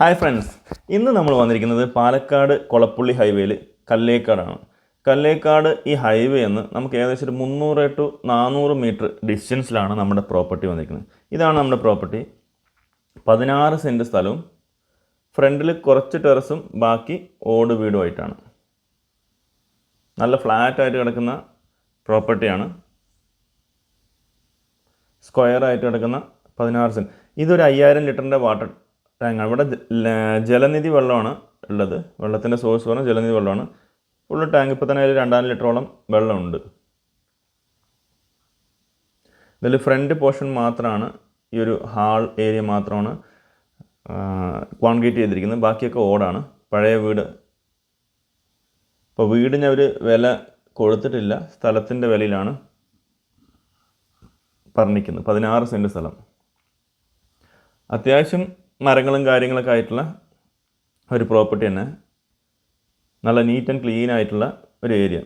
Hi friends. ഇന്ന് നമ്മൾ വന്നിരിക്കുന്നത് പാലക്കാട് കൊളപ്പുള്ളി ഹൈവേയിൽ കല്ലേക്കാടാണ്. കല്ലേക്കാട് ഈ ഹൈവേ എന്ന് നമുക്ക് ഏകദേശം ഒരു മുന്നൂറ് ടു നാനൂറ് മീറ്റർ ഡിസ്റ്റൻസിലാണ് നമ്മുടെ പ്രോപ്പർട്ടി വന്നിരിക്കുന്നത്. ഇതാണ് നമ്മുടെ പ്രോപ്പർട്ടി. പതിനാറ് സെന്റ് സ്ഥലവും ഫ്രണ്ടിൽ കുറച്ച് ടെറസും ബാക്കി ഓട് വീടുമായിട്ടാണ്. നല്ല ഫ്ലാറ്റായിട്ട് കിടക്കുന്ന പ്രോപ്പർട്ടിയാണ്. സ്ക്വയറായിട്ട് കിടക്കുന്ന പതിനാറ് സെന്റ് ഇതൊരു അയ്യായിരം ലിറ്ററിന്റെ വാട്ടർ ടാങ്കാണ് ഇവിടെ ജലനിധി വെള്ളമാണ് ഉള്ളത്. വെള്ളത്തിന്റെ സോഴ്സ് പറഞ്ഞാൽ ജലനിധി വെള്ളമാണ്. ഫുള്ള് ടാങ്ക് ഇപ്പോൾ തന്നെ അതിൽ രണ്ടായിരം ലിറ്ററോളം വെള്ളമുണ്ട്. ഇതിൽ ഫ്രണ്ട് പോർഷൻ മാത്രമാണ് ഈ ഒരു ഹാൾ ഏരിയ മാത്രമാണ് കോൺക്രീറ്റ് ചെയ്തിരിക്കുന്നത്. ബാക്കിയൊക്കെ ഓടാണ്. പഴയ വീട്. ഇപ്പോൾ വീടിന് അവർ വില കൊടുത്തിട്ടില്ല. സ്ഥലത്തിന്റെ വിലയിലാണ് പറഞ്ഞിരിക്കുന്നത്. പതിനാറ് സെന്റ് സ്ഥലം. അത്യാവശ്യം മരങ്ങളും കാര്യങ്ങളൊക്കെ ആയിട്ടുള്ള ഒരു പ്രോപ്പർട്ടി തന്നെ. നല്ല നീറ്റ് ആൻഡ് ക്ലീൻ ആയിട്ടുള്ള ഒരു ഏരിയ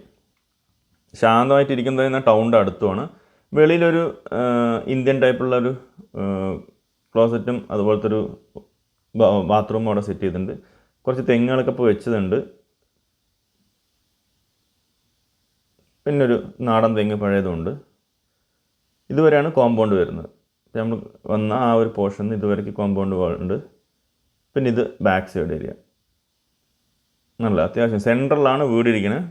ശാന്തമായിട്ടിരിക്കുന്നത് തന്നെ ടൗണിന്റെ അടുത്തുമാണ്. വെളിയിലൊരു ഇന്ത്യൻ ടൈപ്പുള്ള ഒരു ക്ലോസറ്റും അതുപോലത്തെ ഒരു ബാത്റൂമും അവിടെ സെറ്റ് ചെയ്തിട്ടുണ്ട്. കുറച്ച് തെങ്ങുകളൊക്കെ ഇപ്പോൾ വെച്ചതുണ്ട്. പിന്നൊരു നാടൻ തെങ്ങ് പഴയതുമുണ്ട് ഇതുവരെയാണ് കോമ്പൗണ്ട് വരുന്നത്. നമ്മൾ വന്ന ആ ഒരു പോർഷൻ ഇതുവരേക്ക് കോമ്പൗണ്ട് വാൾ ഉണ്ട്. പിന്നെ ഇത് ബാക്ക് സൈഡ് ഏരിയ നല്ല അത്യാവശ്യം സെൻട്രലാണ് വീടിരിക്കുന്നത്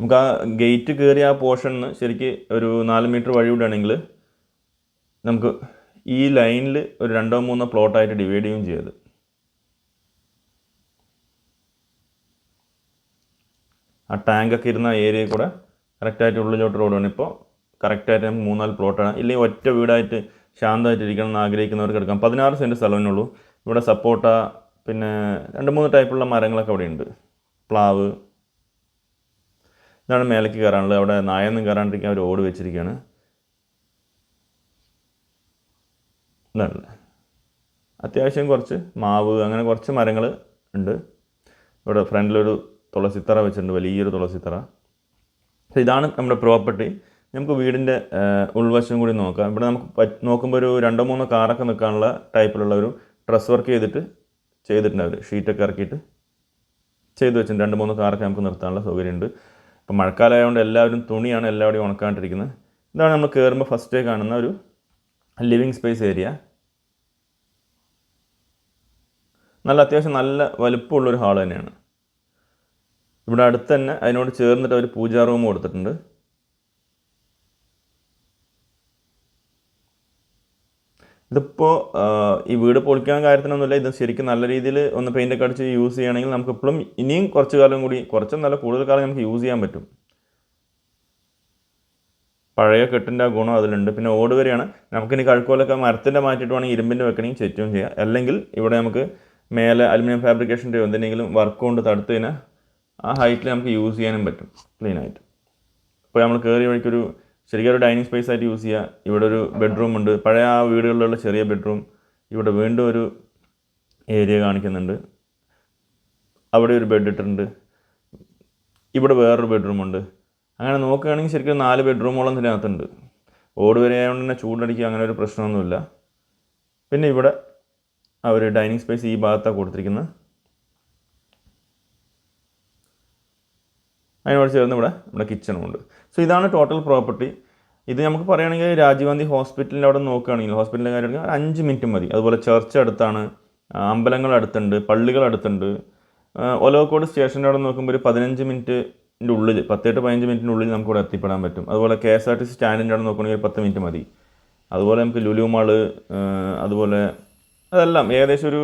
നമുക്ക് ആ ഗേറ്റ് കയറിയ ആ പോർഷനിൽ ശരിക്ക് ഒരു നാല് മീറ്റർ വഴി വിടുകയാണെങ്കിൽ നമുക്ക് ഈ ലൈനിൽ ഒരു രണ്ടോ മൂന്നോ പ്ലോട്ടായിട്ട് ഡിവൈഡ് ചെയ്യുകയും ചെയ്യത് ആ ടാങ്കൊക്കെ ഇരുന്ന ഏരിയയിൽ കൂടെ കറക്റ്റായിട്ട് ഉള്ളിലോട്ട് റോഡ് വേണം. ഇപ്പോൾ കറക്റ്റായിട്ട് നമുക്ക് മൂന്നാൽ പ്ലോട്ടാണ് ഇല്ലെങ്കിൽ ഒറ്റ വീടായിട്ട് ശാന്തമായിട്ട് ഇരിക്കണം എന്ന് ആഗ്രഹിക്കുന്നവർക്ക് എടുക്കാം. പതിനാറ് സെന്റ് സ്ഥലമെന്നുള്ളൂ ഇവിടെ സപ്പോട്ട പിന്നെ രണ്ട് മൂന്ന് ടൈപ്പുള്ള മരങ്ങളൊക്കെ അവിടെ ഉണ്ട്. പ്ലാവ്. ഇതാണ് മേലേക്ക് കയറാനുള്ളത്. അവിടെ നായൊന്നും കയറാണ്ടിരിക്കാൻ അവർ ഓട് വെച്ചിരിക്കുകയാണ്. ഇതാണല്ലേ അത്യാവശ്യം കുറച്ച് മാവ് അങ്ങനെ കുറച്ച് മരങ്ങൾ ഉണ്ട്. ഇവിടെ ഫ്രണ്ടിലൊരു തുളസിത്തറ വെച്ചിട്ടുണ്ട്. വലിയൊരു തുളസിത്തറ. അപ്പോൾ ഇതാണ് നമ്മുടെ പ്രോപ്പർട്ടി നമുക്ക് വീടിന്റെ ഉൾവശം കൂടി നോക്കാം. ഇവിടെ നമുക്ക് നോക്കുമ്പോൾ ഒരു രണ്ടോ മൂന്നോ കാറൊക്കെ നിൽക്കാനുള്ള ടൈപ്പിലുള്ള ഒരു ഡ്രസ് വർക്ക് ചെയ്തിട്ട് ചെയ്തിട്ടുണ്ട് അവർ ഷീറ്റൊക്കെ ഇറക്കിയിട്ട് ചെയ്തു വെച്ചിട്ടുണ്ട്. രണ്ട് മൂന്ന് കാറൊക്കെ നമുക്ക് നിർത്താനുള്ള സൗകര്യമുണ്ട്. ഇപ്പോൾ മഴക്കാലമായതുകൊണ്ട് എല്ലാവരും തുണിയാണ് എല്ലാവരുടെയും ഉണക്കാണ്ടിരിക്കുന്നത്. ഇതാണ് നമ്മൾ കയറുമ്പോൾ ഫസ്റ്റ് കാണുന്ന ഒരു ലിവിങ് സ്പേസ് ഏരിയ നല്ല അത്യാവശ്യം നല്ല വലുപ്പമുള്ളൊരു ഹാൾ തന്നെയാണ്. ഇവിടെ അടുത്ത് തന്നെ അതിനോട് ചേർന്നിട്ട് അവർ പൂജാ റൂം കൊടുത്തിട്ടുണ്ട് ഇതിപ്പോൾ ഈ വീട് പൊളിക്കാൻ കാര്യത്തിനൊന്നുമില്ല. ഇത് ശരിക്കും നല്ല രീതിയിൽ ഒന്ന് പെയിന്റ് ഒക്കെ അടിച്ച് യൂസ് ചെയ്യുകയാണെങ്കിൽ നമുക്ക് ഇപ്പോഴും ഇനിയും കുറച്ച് കാലം കൂടി കുറച്ചൊന്നല്ല കൂടുതൽ കാലം നമുക്ക് യൂസ് ചെയ്യാൻ പറ്റും. പഴയ കെട്ടിന്റെ ആ ഗുണം അതിലുണ്ട്. പിന്നെ ഓട് വരെയാണ്. നമുക്കിനി കഴുക്കോലൊക്കെ മരത്തിന്റെ മാറ്റിയിട്ട് വേണമെങ്കിൽ ഇരുമ്പിന്റെ വെക്കണമെങ്കിൽ ചെറ്റും ചെയ്യാം അല്ലെങ്കിൽ ഇവിടെ നമുക്ക് മേലെ അലുമിനിയം ഫാബ്രിക്കേഷന്റെയോ എന്തിനെങ്കിലും വർക്ക് കൊണ്ട് തടുത്ത് കഴിഞ്ഞാൽ ആ ഹൈറ്റിൽ നമുക്ക് യൂസ് ചെയ്യാനും പറ്റും ക്ലീൻ ആയിട്ട്. ഇപ്പോൾ നമ്മൾ കയറിയ വഴിക്കൊരു ശരിക്കും ഡൈനിങ് സ്പേസ് ആയിട്ട് യൂസ് ചെയ്യുക ഇവിടെ ഒരു ബെഡ്റൂം ഉണ്ട്. പഴയ ആ വീടുകളിലുള്ള ചെറിയ ബെഡ്റൂം. ഇവിടെ വീണ്ടും ഒരു ഏരിയ കാണിക്കുന്നുണ്ട്. അവിടെ ഒരു ബെഡ് ഇട്ടിട്ടുണ്ട്. ഇവിടെ വേറൊരു ബെഡ്റൂമുണ്ട് അങ്ങനെ നോക്കുകയാണെങ്കിൽ ശരിക്കും നാല് ബെഡ്റൂമോളം ഇതിനകത്തുണ്ട് ഓട് വരെ ആയതുകൊണ്ട് തന്നെ ചൂടടിക്കുക അങ്ങനെ ഒരു പ്രശ്നമൊന്നുമില്ല. പിന്നെ ഇവിടെ ആ ഒരു ഡൈനിങ് സ്പേസ് ഈ ഭാഗത്താണ് കൊടുത്തിരിക്കുന്നത്. അതിനോട് ചേർന്ന് ഇവിടെ. നമ്മുടെ കിച്ചണും ഉണ്ട്. സോ ഇതാണ് ടോട്ടൽ പ്രോപ്പർട്ടി ഇത് നമുക്ക് പറയുകയാണെങ്കിൽ രാജീവ് ഗാന്ധി ഹോസ്പിറ്റലിന്റെ അവിടെ നോക്കുകയാണെങ്കിൽ ഹോസ്പിറ്റലിന്റെ കാര്യം ഒരു അഞ്ച് മിനിറ്റ് മതി. അതുപോലെ ചർച്ച് അടുത്താണ് അമ്പലങ്ങൾ അടുത്തുണ്ട് പള്ളികൾ അടുത്തുണ്ട്. ഒലവക്കോട് സ്റ്റേഷന്റെ അവിടെ നോക്കുമ്പോൾ ഒരു പതിനഞ്ച് മിനിറ്റിന്റെ ഉള്ളിൽ പത്തെട്ട് പതിനഞ്ച് മിനിറ്റിന്റെ ഉള്ളിൽ നമുക്ക് ഇവിടെ എത്തിപ്പെടാൻ പറ്റും. അതുപോലെ K S R T C സ്റ്റാൻഡിന്റെ അവിടെ നോക്കുകയാണെങ്കിൽ പത്ത് മിനിറ്റ് മതി. അതുപോലെ നമുക്ക് ലുലു അതുപോലെ അതെല്ലാം ഏകദേശം ഒരു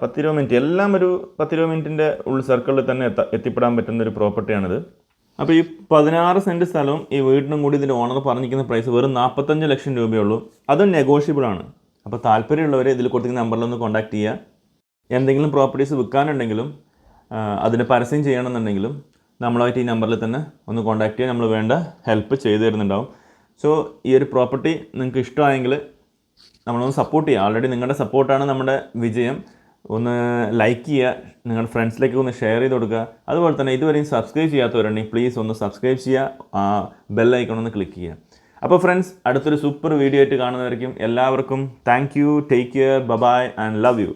പത്തിരുപത് മിനിറ്റ് എല്ലാം ഒരു പത്തിരുപത് മിനിറ്റിന്റെ ഉൾ സർക്കിളിൽ തന്നെ എത്ത എത്തിപ്പെടാൻ പറ്റുന്ന ഒരു പ്രോപ്പർട്ടിയാണിത് അപ്പോൾ ഈ പതിനാറ് സെന്റ് സ്ഥലവും ഈ വീടിനും കൂടി ഇതിന്റെ ഓണർ പറഞ്ഞിരിക്കുന്ന പ്രൈസ് വെറും നാൽപ്പത്തഞ്ച് ലക്ഷം രൂപയേ ഉള്ളൂ അതും നെഗോഷ്യബിൾ ആണ്. അപ്പോൾ താല്പര്യമുള്ളവർ ഇതിൽ കൊടുത്തിരിക്കുന്ന നമ്പറിലൊന്ന് കോൺടാക്ട് ചെയ്യുക. എന്തെങ്കിലും പ്രോപ്പർട്ടീസ് വിൽക്കാനുണ്ടെങ്കിലും അതിന് പരസ്യം ചെയ്യണമെന്നുണ്ടെങ്കിലും നമ്മളായിട്ട് ഈ നമ്പറിൽ തന്നെ ഒന്ന് കോൺടാക്ട് ചെയ്യുക. നമ്മൾ വേണ്ട ഹെൽപ്പ് ചെയ്തു തരുന്നുണ്ടാവും. സോ ഈ ഒരു പ്രോപ്പർട്ടി നിങ്ങൾക്ക് ഇഷ്ടമായെങ്കിൽ നമ്മളൊന്ന് സപ്പോർട്ട് ചെയ്യുക ഓൾറെഡി നിങ്ങളുടെ സപ്പോർട്ടാണ് നമ്മുടെ വിജയം. ഒന്ന് ലൈക്ക് ചെയ്യുക നിങ്ങളുടെ ഫ്രണ്ട്സിലേക്ക് ഒന്ന് ഷെയർ ചെയ്ത് കൊടുക്കുക. അതുപോലെ തന്നെ ഇതുവരെയും സബ്സ്ക്രൈബ് ചെയ്യാത്തവരുണ്ടെങ്കിൽ പ്ലീസ് ഒന്ന് സബ്സ്ക്രൈബ് ചെയ്യുക. ബെൽ ഐക്കൺ ഒന്ന് ക്ലിക്ക് ചെയ്യുക. അപ്പോൾ ഫ്രണ്ട്സ് അടുത്തൊരു സൂപ്പർ വീഡിയോ ആയിട്ട് കാണുന്നവർക്കും എല്ലാവർക്കും thank you take care bye bye and love you